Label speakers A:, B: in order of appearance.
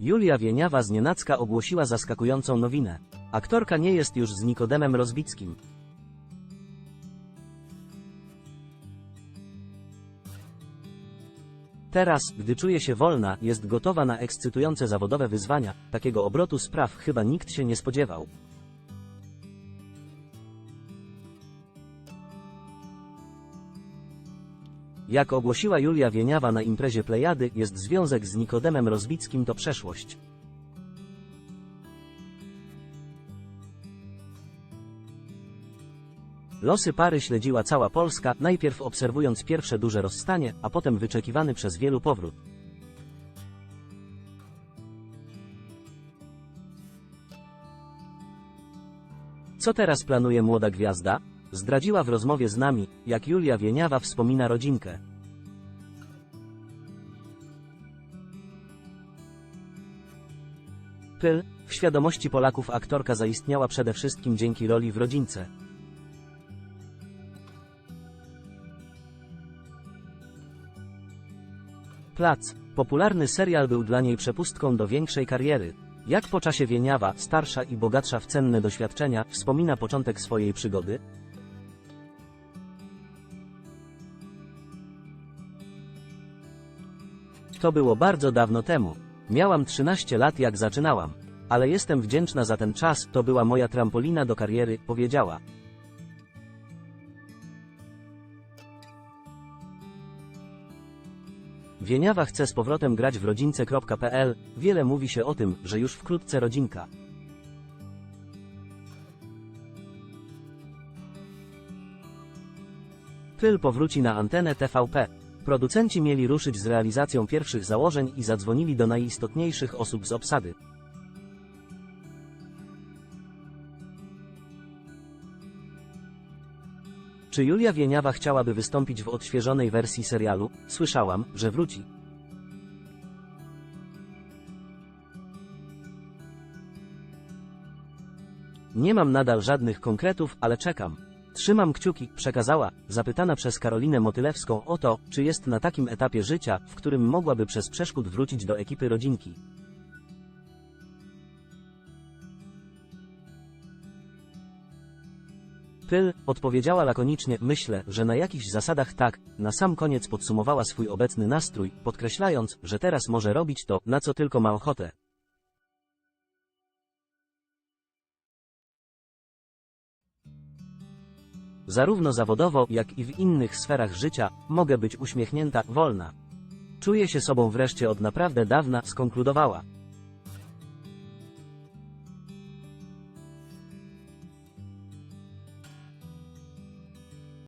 A: Julia Wieniawa z nienacka ogłosiła zaskakującą nowinę. Aktorka nie jest już z Nikodemem Rozbickim. Teraz, gdy czuje się wolna, jest gotowa na ekscytujące zawodowe wyzwania, takiego obrotu spraw chyba nikt się nie spodziewał. Jak ogłosiła Julia Wieniawa na imprezie Plejady, jest związek z Nikodemem Rozbickim to przeszłość. Losy pary śledziła cała Polska, najpierw obserwując pierwsze duże rozstanie, a potem wyczekiwany przez wielu powrót. Co teraz planuje młoda gwiazda? Zdradziła w rozmowie z nami, jak Julia Wieniawa wspomina rodzinkę. Pyl, w świadomości Polaków aktorka zaistniała przede wszystkim dzięki roli w rodzince. Plac. Popularny serial był dla niej przepustką do większej kariery. Jak po czasie Wieniawa, starsza i bogatsza w cenne doświadczenia, wspomina początek swojej przygody? To było bardzo dawno temu. Miałam 13 lat jak zaczynałam. Ale jestem wdzięczna za ten czas, to była moja trampolina do kariery, powiedziała. Wieniawa chce z powrotem grać w rodzince.pl, wiele mówi się o tym, że już wkrótce rodzinka. Pyl powróci na antenę TVP. Producenci mieli ruszyć z realizacją pierwszych założeń i zadzwonili do najistotniejszych osób z obsady. Czy Julia Wieniawa chciałaby wystąpić w odświeżonej wersji serialu? Słyszałam, że wróci. Nie mam nadal żadnych konkretów, ale czekam. Trzymam kciuki, przekazała, zapytana przez Karolinę Motylewską o to, czy jest na takim etapie życia, w którym mogłaby przez przeszkód wrócić do ekipy rodzinki. Pyl odpowiedziała lakonicznie, myślę, że na jakichś zasadach tak, na sam koniec podsumowała swój obecny nastrój, podkreślając, że teraz może robić to, na co tylko ma ochotę. Zarówno zawodowo, jak i w innych sferach życia, mogę być uśmiechnięta, wolna. Czuję się sobą wreszcie od naprawdę dawna, skonkludowała.